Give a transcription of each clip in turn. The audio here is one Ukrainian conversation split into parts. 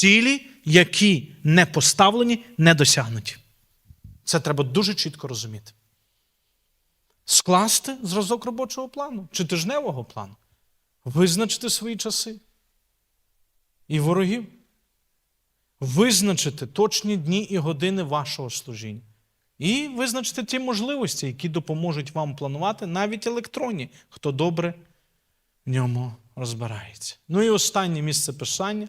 цілі, які не поставлені, не досягнуті. Це треба дуже чітко розуміти. Скласти зразок робочого плану чи тижневого плану, визначити свої часи і ворогів, визначити точні дні і години вашого служіння. І визначити ті можливості, які допоможуть вам планувати навіть електронні, хто добре в ньому розбирається. Ну і останнє місце писання,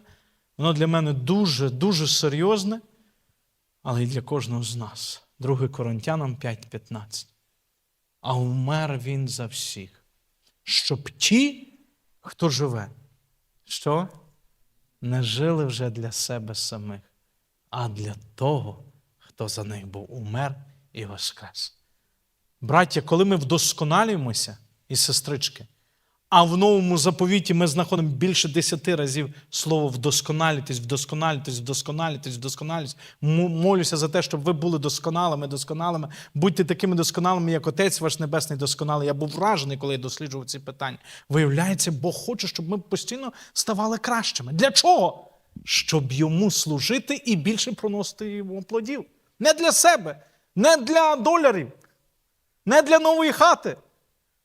воно для мене дуже, дуже серйозне, але і для кожного з нас. 2 Коринтянам 5:15. А вмер він за всіх, щоб ті, хто живе, що не жили вже для себе самих, а для того, хто за них був умер і воскрес. Браття, коли ми вдосконалюємося, і сестрички, а в новому заповіті ми знаходимо більше десяти разів слово вдосконалітись, вдосконалітись, вдосконалітись, вдосконалітись. Молюся за те, щоб ви були досконалими, досконалими. Будьте такими досконалими, як Отець ваш Небесний досконалий. Я був вражений, коли я досліджував ці питання. Виявляється, Бог хоче, щоб ми постійно ставали кращими. Для чого? Щоб йому служити і більше проносити йому плодів. Не для себе, не для доларів, не для нової хати,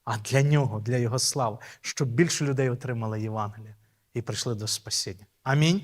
а для нього, для його слави, щоб більше людей отримали Євангелія і прийшли до спасіння. Амінь.